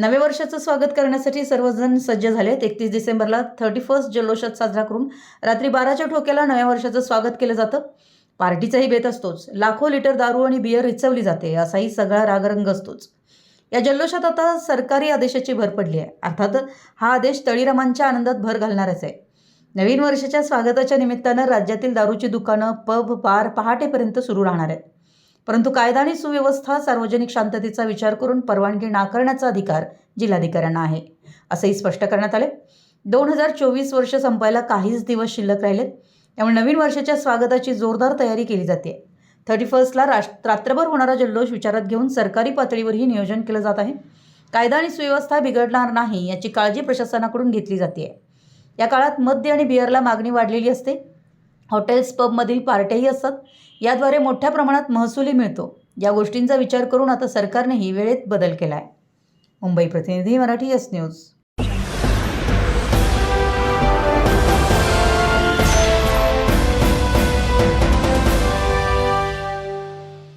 नव्या वर्षाचं स्वागत करण्यासाठी सर्वजण सज्ज झाले आहेत एकतीस डिसेंबरला थर्टी फर्स्ट जल्लोषात साजरा करून रात्री बाराच्या ठोक्याला नव्या वर्षाचं स्वागत केलं जातं. पार्टीचाही बेत असतोच. लाखो लिटर दारू आणि बियर रिचवली जाते असाही सगळा रागरंग असतोच. या जल्लोषात आता सरकारी आदेशाची भर पडली आहे. अर्थात हा आदेश तळीरामांच्या आनंदात भर घालणारच आहे. नवीन वर्षाच्या स्वागताच्या निमित्तानं राज्यातील दारूची दुकानं पब बार पहाटेपर्यंत सुरू राहणार आहेत. परंतु कायदा आणि सुव्यवस्था सार्वजनिक शांततेचा विचार करून परवानगी नाकारण्याचा अधिकार जिल्हाधिकाऱ्यांना आहे असंही स्पष्ट करण्यात आले दोन हजार चोवीस वर्ष संपायला काहीच दिवस शिल्लक राहिलेत. त्यामुळे नवीन वर्षाच्या स्वागताची जोरदार तयारी केली जाते. थर्टी फर्स्टला राष्ट्र रात्रभर होणारा जल्लोष विचारात घेऊन सरकारी पातळीवरही नियोजन केलं जात आहे. कायदा आणि सुव्यवस्था बिघडणार नाही याची काळजी प्रशासनाकडून घेतली जाते या काळात मद्य आणि बिअरला मागणी वाढलेली असते. हॉटेल्स पबमधील पार्ट्याही असतात याद्वारे मोठ्या प्रमाणात महसूलही मिळतो. या गोष्टींचा विचार करून आता सरकारनेही वेळेत बदल केला आहे मुंबई प्रतिनिधी मराठी एस न्यूज